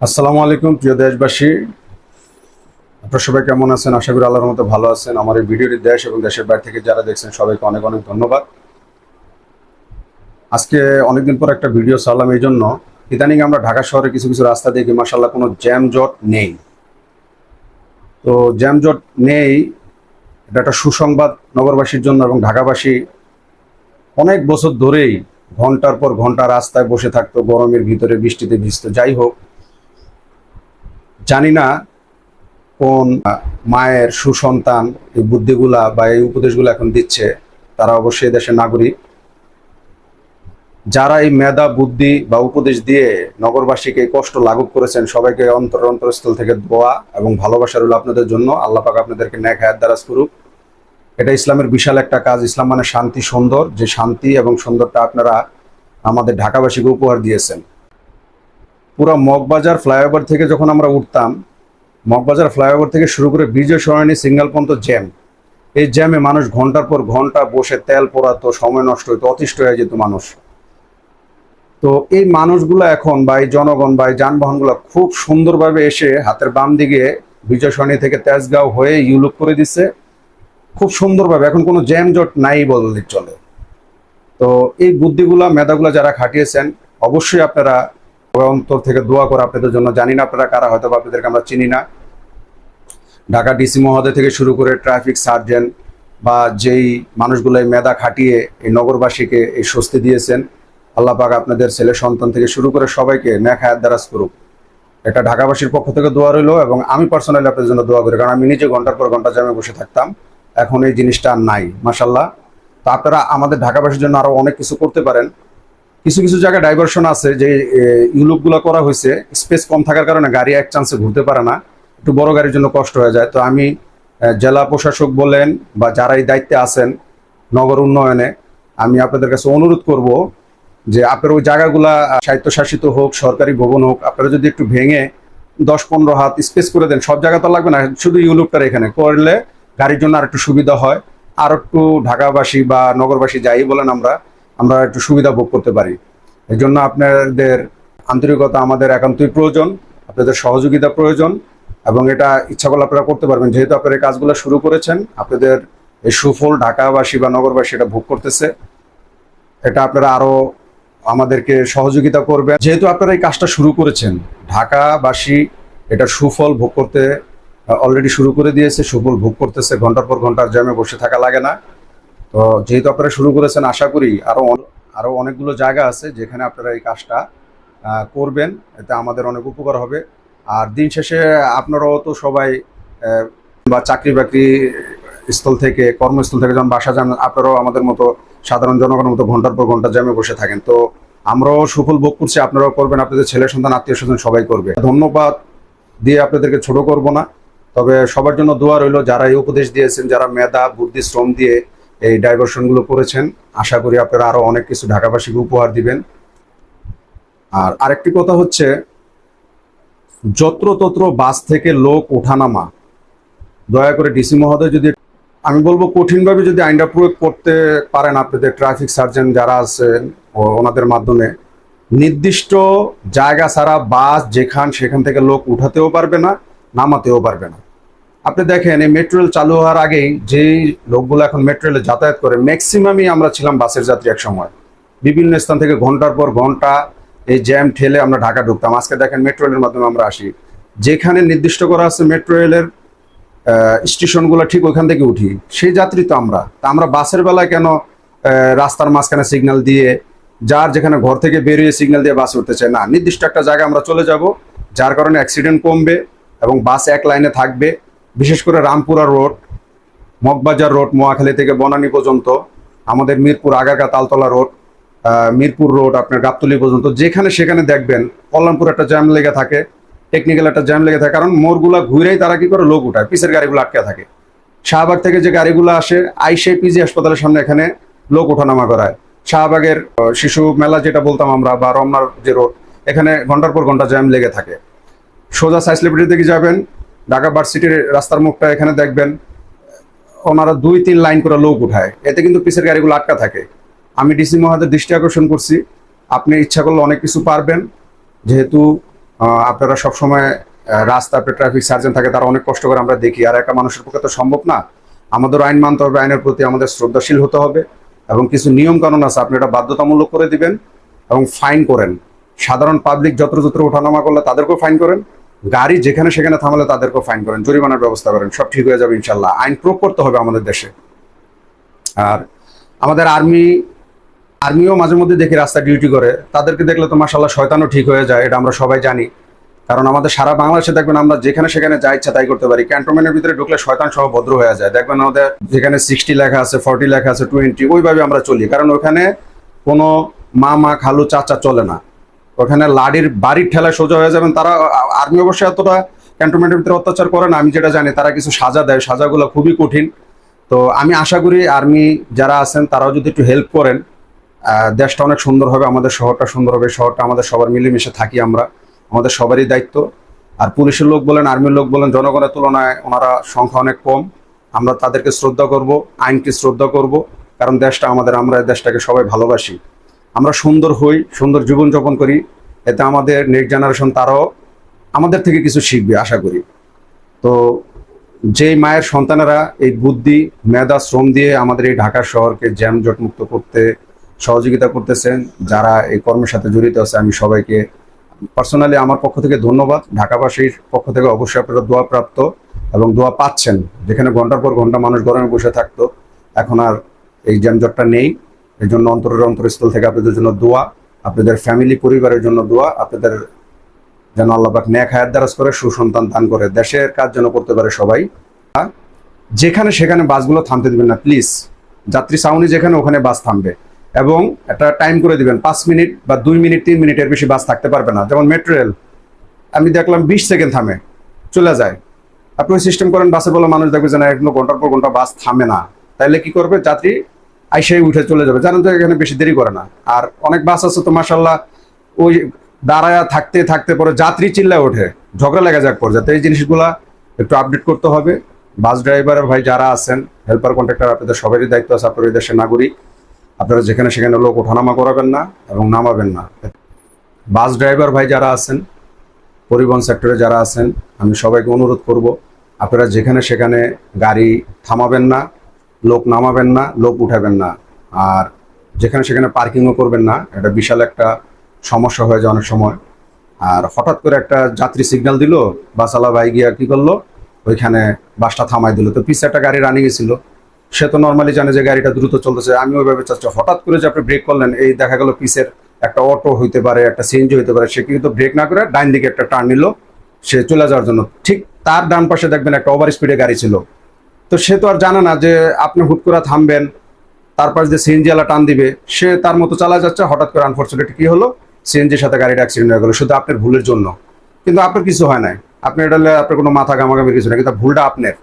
আসসালামু আলাইকুম, প্রিয় দেশবাসী। আপনারা সবাই কেমন আছেন? আশা করি আল্লাহর মতো ভালো আছেন। আমার এই ভিডিওটি দেশ এবং দেশের বাইরে থেকে যারা দেখছেন, সবাইকে অনেক অনেক ধন্যবাদ। আজকে অনেকদিন পর একটা ভিডিও ছাড়লাম এই জন্য। ইদানিং আমরা ঢাকা শহরে কিছু কিছু রাস্তা দেখি মাসাল্লাহ কোনো জ্যাম জট নেই। তো জ্যাম জট নেই, এটা একটা সুসংবাদ নগরবাসীর জন্য এবং ঢাকাবাসী অনেক বছর ধরেই ঘণ্টার পর ঘণ্টা রাস্তায় বসে থাকতো, গরমের ভিতরে বৃষ্টিতে ভিজতো। যাই হোক জানি না কোন মায়ের সুসন্তান এই বুদ্ধিগুলা বা এই উপদেশগুলো এখন দিচ্ছে, তারা অবশ্যই দেশের নাগরিক। যারা এই মেধা, বুদ্ধি বা উপদেশ দিয়ে নগরবাসীকে কষ্ট লাঘব করেছেন, সবাইকে অন্তর অন্তরস্থল থেকে দোয়া এবং ভালোবাসা রইল আপনাদের জন্য। আল্লাহ পাক আপনাদেরকে ন্যাক হায়াত দ্বারাজ করুক। এটা ইসলামের বিশাল একটা কাজ। ইসলাম মানে শান্তি, সুন্দর। যে শান্তি এবং সুন্দরটা আপনারা আমাদের ঢাকাবাসীকে উপহার দিয়েছেন। পুরো মগবাজার ফ্লাইওভার থেকে যখন আমরা উঠতাম, মগবাজার ফ্লাইওভার থেকে শুরু করে বিজয় সরণি সিঙ্গেল পর্যন্ত জ্যাম। এই জ্যামে মানুষ ঘণ্টার পর ঘণ্টা বসে তেল পোড়াতো, সময় নষ্ট হতো অতিষ্ঠ হয়ে যেত মানুষ। তো এই মানুষগুলো এখন বা এই জনগণ বা এই যানবাহনগুলো খুব সুন্দরভাবে এসে হাতের বাম দিকে বিজয় সরণি থেকে তেজগাঁও হয়ে ইউলুপ করে দিচ্ছে খুব সুন্দরভাবে, এখন কোনো জ্যাম জট নাই বললে চলে। তো এই বুদ্ধিগুলা, মেধাগুলা যারা খাটিয়েছেন, অবশ্যই আপনারা অন্তর থেকে দোয়া করে আপনাদের জন্য। জানি না আপনারা কারা, হয়তো আপনাদেরকে আমরা চিনি না। ঢাকা ডিসি মহোদয় থেকে শুরু করে ট্রাফিক সার্জেন্ট বা যেই মানুষগুলো এই মেধা খাটিয়ে এই নগরবাসীকে এই স্বস্তি দিয়েছেন, আল্লাহ পাক আপনাদের ছেলে সন্তান থেকে শুরু করে সবাইকে ন্যাক দ্বারাজ করুক। এটা ঢাকাবাসীর পক্ষ থেকে দোয়া রইল এবং আমি পার্সোনালি আপনাদের জন্য দোয়া করি, কারণ আমি নিজে ঘণ্টার পর ঘণ্টা জামে বসে থাকতাম। এখন এই জিনিসটা আর নাই মাসাল্লাহ তো আপনারা আমাদের ঢাকাবাসীর জন্য আরও অনেক কিছু করতে পারেন। কিছু কিছু জায়গায় ডাইভারশন আছে যে ইউলুপগুলো করা হয়েছে। স্পেস কম থাকার কারণে গাড়ি এক চান্সে ঘুরতে পারে না। একটু বড় গাড়ির জন্য কষ্ট হয়ে যায়। তো আমি জেলা প্রশাসক বলেন বা যারা এই দায়িত্বে আছেন নগর উন্নয়নে, আমি আপনাদের কাছে অনুরোধ করব যে আপনার ওই জায়গাগুলা স্বায়ত্তশাসিত হোক, সরকারি ভবন হোক, আপনারা যদি একটু ভেঙে দশ পনেরো হাত স্পেস করে দেন, সব জায়গা তো লাগবে না। শুধু ইউলুপটার এখানে করলে গাড়ির জন্য আর একটু সুবিধা হয়। আর একটু ঢাকাবাসী বা নগরবাসী যাই বলেন আমরা আমরা একটু সুবিধা ভোগ করতে পারি। এই জন্য আপনাদের আন্তরিকতা আমাদের একান্তই প্রয়োজন, আপনাদের সহযোগিতা প্রয়োজন, এবং এটা ইচ্ছা করলে আপনারা করতে পারবেন। যেহেতু আপনারা এই কাজগুলো শুরু করেছেন, আপনাদের এই সুফল ঢাকাবাসী বা নগরবাসী এটা ভোগ করতেছে। এটা আপনারা আরও আমাদেরকে সহযোগিতা করবেন। যেহেতু আপনারা এই কাজটা শুরু করেছেন, ঢাকাবাসী এটা সুফল ভোগ করতে অলরেডি শুরু করে দিয়েছে, সুফল ভোগ করতেছে, ঘণ্টার পর ঘণ্টার জ্যামে বসে থাকা লাগে না। তো যেহেতু আপনারা শুরু করেছেন, আশা করি আরও অন- আরও অনেকগুলো জায়গা আছে যেখানে আপনারা এই কাজটা করবেন। এতে আমাদের অনেক উপকার হবে। আর দিন শেষে আপনারাও তো সবাই বা চাকরি বাকরি স্থল থেকে, কর্মস্থল থেকে যখন বাসা যান, আপনারাও আমাদের মতো সাধারণ জনগণের মতো ঘণ্টার পর ঘণ্টা জ্যামে বসে থাকেন। তো আমরাও সুফল ভোগ করছি, আপনারাও করবেন, আপনাদের ছেলে সন্তান, আত্মীয় স্বজন সবাই করবে। ধন্যবাদ দিয়ে আপনাদেরকে ছোট করব না, তবে সবার জন্য দোয়া রইল, যারা এই উপদেশ দিয়েছেন, যারা মেধা, বুদ্ধি, শ্রম দিয়ে এই ডাইভারশনগুলো করেছেন। আশা করি আপনারা আরও অনেক কিছু ঢাকাবাসীকে উপহার দিবেন। আর আরেকটি কথা হচ্ছে, যত্রতত্র বাস থেকে লোক ওঠানামা। দয়া করে ডিসি মহোদয় যদি আমি বলব, কঠিনভাবে যদি আইনটা প্রয়োগ করতে পারেন আপনাদের ট্রাফিক সার্জন যারা আছেন ওনাদের মাধ্যমে, নির্দিষ্ট জায়গা ছাড়া বাস যেখান সেখান থেকে লোক উঠাতেও পারবে না, নামাতেও পারবে না। আপনি দেখেন, এই মেট্রো রেল চালু হওয়ার আগেই যেই লোকগুলো এখন মেট্রো রেলে যাতায়াত করে ম্যাক্সিমামই আমরা ছিলাম বাসের যাত্রী এক সময়। বিভিন্ন স্থান থেকে ঘণ্টার পর ঘণ্টা এই জ্যাম ঠেলে আমরা ঢাকা ঢুকতাম। আজকে দেখেন মেট্রো রেলের মাধ্যমে আমরা আসি। যেখানে নির্দিষ্ট করা আছে মেট্রো রেলের স্টেশনগুলো ঠিক ওইখান থেকে উঠি। সেই যাত্রী তো আমরা। তা আমরা বাসের বেলায় কেন রাস্তার মাঝখানে সিগন্যাল দিয়ে, যার যেখানে ঘর থেকে বেরিয়ে সিগন্যাল দিয়ে বাস উঠতে চায় না, নির্দিষ্ট একটা জায়গায় আমরা চলে যাব, যার কারণে অ্যাক্সিডেন্ট কমবে এবং বাস এক লাইনে থাকবে। বিশেষ করে রামপুরা রোড, মগবাজার রোড মোয়াখালী থেকে বনানী পর্যন্ত, আমাদের মিরপুর আগারগা তালতলা রোড মিরপুর রোড, আপনার গাবতলি পর্যন্ত, যেখানে সেখানে দেখবেন কল্যাণপুর একটা জ্যাম লেগে থাকে টেকনিক্যাল একটা জ্যাম লেগে থাকে, কারণ মোড়গুলা ঘুরেই তারা কি করে লোক উঠায়, পিসের গাড়িগুলো আটকে থাকে। শাহবাগ থেকে যে গাড়িগুলো আসে আইসে পিজি হাসপাতালের সামনে এখানে লোক ওঠানামা করায়। শাহবাগের শিশু মেলা যেটা বলতাম আমরা, বা রমনার যে রোড, এখানে ঘণ্টার পর ঘণ্টা জ্যাম লেগে থাকে। সোজা সাইস লিব্রিটি থেকে যাবেন ঢাকা ভার্সিটির রাস্তার মুখটা এখানে দেখবেন, ওনারা দুই তিন লাইন করে লোক উঠায়। এতে কিন্তু পিসের গাড়িগুলো আটকা থাকে। আমি ডিসি মহাদের দৃষ্টি আকর্ষণ করছি। আপনি ইচ্ছা করলে অনেক কিছু পারবেন। যেহেতু আপনারা সবসময় রাস্তাতে ট্রাফিক সার্জন থাকে, তারা অনেক কষ্ট করে আমরা দেখি। আর একটা মানুষের পক্ষে তো সম্ভব না। আমাদের আইন মানতে হবে, আইনের প্রতি আমাদের শ্রদ্ধাশীল হতে হবে। এবং কিছু নিয়ম কানুন আছে, আপনি এটা বাধ্যতামূলক করে দিবেন এবং ফাইন করেন। সাধারণ পাবলিক যত্রযত্র ওঠানামা করলে তাদেরকেও ফাইন করেন। গাড়ি যেখানে সেখানে থামালে তাদেরকেও ফাইন করেন, জরিমানার ব্যবস্থা করেন, সব ঠিক হয়ে যাবে ইনশাল্লাহ। আইন প্রয়োগ করতে হবে আমাদের দেশে। আর আমাদের আর্মি, আর্মিও মাঝে মধ্যে দেখি রাস্তা ডিউটি করে। তাদেরকে দেখলে তো মাসাল্লাহ শয়তানও ঠিক হয়ে যায়, এটা আমরা সবাই জানি। কারণ আমাদের সারা বাংলাদেশে দেখবেন আমরা যেখানে সেখানে যা ইচ্ছা তাই করতে পারি। ক্যান্টনমেন্টের ভিতরে ঢুকলে শয়তান সহ ভদ্র হয়ে যায়। দেখবেন আমাদের যেখানে সিক্সটি লেখা আছে ফর্টি লেখা আছে টোয়েন্টি ওইভাবে আমরা চলি। কারণ ওখানে কোনো মা মা, খালু, চাচা চলে না। ওখানে লাডির বাড়ির ঠেলায় সোজা হয়ে যাবেন। তারা আর্মি অবশ্যই এতটা ক্যান্টনমেন্টের ভিতরে অত্যাচার করে না, আমি যেটা জানি, তারা কিছু সাজা দেয়। সাজাগুলো খুবই কঠিন। তো আমি আশা করি আর্মি যারা আছেন, তারাও যদি একটু হেল্প করেন দেশটা অনেক সুন্দর হবে, আমাদের শহরটা সুন্দর হবে, শহরটা আমাদের সবার মিলেমিশে থাকি আমরা, আমাদের সবারই দায়িত্ব। আর পুলিশের লোক বলেন, আর্মির লোক বলেন, জনগণের তুলনায় ওনারা সংখ্যা অনেক কম। আমরা তাদেরকে শ্রদ্ধা করব, আইনকে শ্রদ্ধা করব, কারণ দেশটা আমাদের, আমরা দেশটাকে সবাই ভালোবাসি। আমরা সুন্দর হই, সুন্দর জীবনযাপন করি। এতে আমাদের নেক্সট জেনারেশন তারাও আমাদের থেকে কিছু শিখবে, আশা করি। তো যেই মায়ের সন্তানেরা এই বুদ্ধি, মেধা, শ্রম দিয়ে আমাদের এই ঢাকা শহরকে জ্যামজট মুক্ত করতে, সহযোগিতা করতেছেন, যারা এই কর্মের সাথে জড়িত আছে, আমি সবাইকে পার্সোনালি আমার পক্ষ থেকে ধন্যবাদ। ঢাকাবাসীর পক্ষ থেকে অবশ্যই আপনারা দোয়া প্রাপ্ত এবং দোয়া পাচ্ছেন। যেখানে ঘণ্টার পর ঘণ্টা মানুষ গরমে বসে থাকতো, এখন আর এই জ্যামজটটা নেই। এই জন্য অন্তরের অন্তরস্থল থেকে আপনাদের জন্য দোয়া, আপনাদের ফ্যামিলি পরিবারের জন্য দোয়া, আপনাদের যেন আল্লাহবাক ন্যাক হায়াত দারাজ করে, সুসন্তান দান করে। দেশের কাজ যেন করতে পারে সবাই। যেখানে সেখানে বাসগুলো থামতে দিবেন না প্লিজ যাত্রী সাউনি যেখানে, ওখানে বাস থামবে। এবং একটা টাইম করে দিবেন, পাঁচ মিনিট বা দুই মিনিট, তিন মিনিটের বেশি বাস থাকতে পারবে না। যেমন মেট্রো রেল আমি দেখলাম বিশ সেকেন্ড থামে, চলে যায়। আপনি সিস্টেম করেন, বাসে বলে মানুষ দেখবে যে না এগুলো ঘণ্টার পর ঘণ্টা বাস থামে না। তাইলে কি করবে? যাত্রী আইসাই উঠে চলে যাবে। জানেন তো এখানে বেশি দেরি করে না। আর অনেক বাস আছে তো মাসাল্লাহ ওই দাঁড়ায় থাকতে থাকতে পরে যাত্রী চিল্লায় ওঠে। ঝগড়া লেগে যাক পর, যাতে এই জিনিসগুলা একটু আপডেট করতে হবে। বাস ড্রাইভার ভাই যারা আছেন হেল্পার কন্ট্রাক্টর আপনাদের সবারই দায়িত্ব আছে, আপনার দেশের নাগরিক। আপনারা যেখানে সেখানে লোক ওঠানামা করাবেন না এবং নামাবেন না। বাস ড্রাইভার ভাই যারা আছেন, পরিবহন সেক্টরে যারা আছেন, আমি সবাইকে অনুরোধ করব, আপনারা যেখানে সেখানে গাড়ি থামাবেন না। লোক নামাবেন না, লোক উঠাবেন না। আর যেখানে সেখানে পার্কিংও করবেন না। এটা বিশাল একটা সমস্যা হয়ে যায় অনেক সময়। আর হঠাৎ করে একটা যাত্রী সিগন্যাল দিল বাসালা ভাই গিয়া কি করল? ওইখানে বাসটা থামাই দিল। তো পিছে একটা গাড়ি রানিং ছিল। সে তো নর্মালি জানে যে গাড়িটা দ্রুত চলতেছে। আমি ওইভাবে চাচ্ছি হঠাৎ করে যে আপনি ব্রেক করলেন, এই দেখা গেল পিসের একটা অটো হইতে পারে, একটা সিএনজি হইতে পারে। সে কিন্তু ব্রেক না করে ডাইন দিকে একটা টার্ন নিল। সে চলে যাওয়ার জন্য। ঠিক তার ডান পাশে দেখবেন একটা ওভার স্পিডে গাড়ি ছিল। তো সে তো আর জানে না যে আপনি হুট করে থামবেন, তারপর যে সিএনজি আলা টান দিবে, সে তার মতো চালা যাচ্ছে, হঠাৎ করে আনফর্চুনেট কি হলো? সিএনজির সাথে গাড়িটা অ্যাক্সিডেন্ট হয়ে গেলো, শুধু আপনার ভুলের জন্য। কিন্তু আপনার কিছু হয় নাই। আপনি এটা আপনার কোনো মাথা গামাগামি কিছু না কিন্তু ভুলটা আপনার।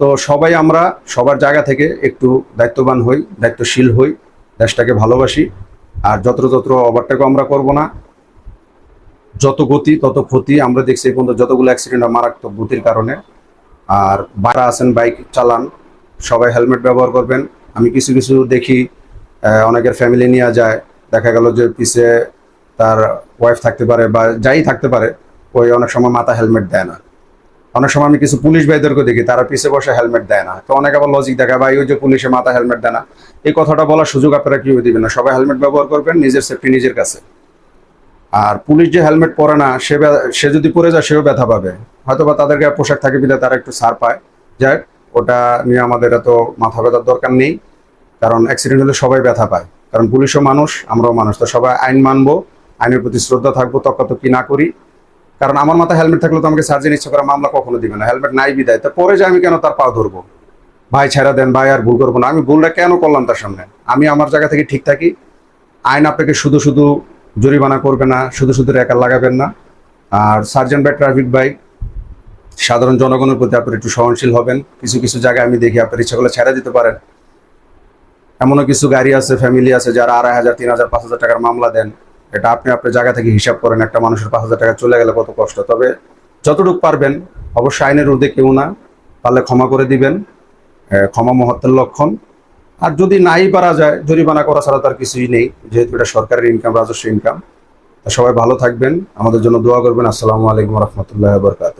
তো সবাই আমরা সবার জায়গা থেকে একটু দায়িত্ববান হই, দায়িত্বশীল হই, দেশটাকে ভালোবাসি, আর যত্রতত্র ওভারটেকও আমরা করব না। যত গতি, তত ক্ষতি আমরা দেখছি এই পর্যন্ত যতগুলো অ্যাক্সিডেন্ট মারাত্মক গতির কারণে। আর বারা আছেন, বাইক চালান, সবাই হেলমেট ব্যবহার করবেন। আমি কিছু কিছু দেখি অনেকের ফ্যামিলি নিয়ে যায়। দেখা গেল যে পিছে তার ওয়াইফ থাকতে পারে বা যাই থাকতে পারে, ওই অনেক সময় মাথা হেলমেট দেয় না। অনেক সময় আমি কিছু পুলিশ ভাইদেরকে দেখি, তারা পিছে বসে হেলমেট দেয় না। তো অনেক আবার লজিক দেখায়, ভাই, ওই যে পুলিশে মাথা হেলমেট দেয় না। এই কথাটা বলার সুযোগ আপনারা কেউ দিবেন না? সবাই হেলমেট ব্যবহার করবেন, নিজের সেফটি নিজের কাছে। আর পুলিশ যে হেলমেট পরে না, সে সে যদি পরে যায়, সেও ব্যথা পাবে। হয়তো বা তাদের গায়ে পোশাক থাকে বিলে তারা একটু ছাড় পায়। যাই ওটা নিয়ে আমাদের এত মাথা ব্যথার দরকার নেই। কারণ অ্যাক্সিডেন্ট হলে সবাই ব্যথা পায়। কারণ পুলিশও মানুষ, আমরাও মানুষ। তো সবাই আইন মানবো, আইনের প্রতি শ্রদ্ধা থাকব তকাতকি না করি। কারণ আমার মাথায় হেলমেট থাকলে তো আমাকে সার্জেন ইচ্ছা করে মামলা কখনো দিবে না। হেলমেট নাই বিদায় তা পরে যে আমি কেন তার পা ধরবো? ভাই ছেড়া দেন, ভাই আর ভুল করব না। আমি ভুলটা কেন করলাম তার সামনে? আমি আমার জায়গা থেকে ঠিক থাকি। আইন আপনাকে শুধু শুধু জরিমানা করবে না, শুধু শুধু রেকার লাগাবেন না। আর সার্জেন্ট বাই ট্রাফিক বাই সাধারণ জনগণের প্রতি আপনি একটু সহনশীল হবেন। কিছু কিছু জায়গায় আমি দেখি আপনার ইচ্ছা করলে ছেড়ে দিতে পারেন। এমনও কিছু গাড়ি আছে ফ্যামিলি আছে, যারা আড়াই হাজার, তিন হাজার, পাঁচ হাজার টাকার মামলা দেন। এটা আপনি আপনার জায়গা থেকে হিসাব করেন, একটা মানুষের পাঁচ হাজার টাকা চলে গেলে কত কষ্ট। তবে যতটুকু পারবেন, অবশ্যই আইনের ঊর্ধ্বে কেউ না পারলে ক্ষমা করে দিবেন। ক্ষমা মহত্বের লক্ষণ। আর যদি নাই পারা যায়, জরিমানা করা ছাড়া তার কিছুই নেই, যেহেতু এটা সরকারের ইনকাম রাজস্ব ইনকাম সবাই ভালো থাকবেন। আমাদের জন্য দোয়া করবেন। আসসালামু আলাইকুম রহমতুল্লাহ বরকাত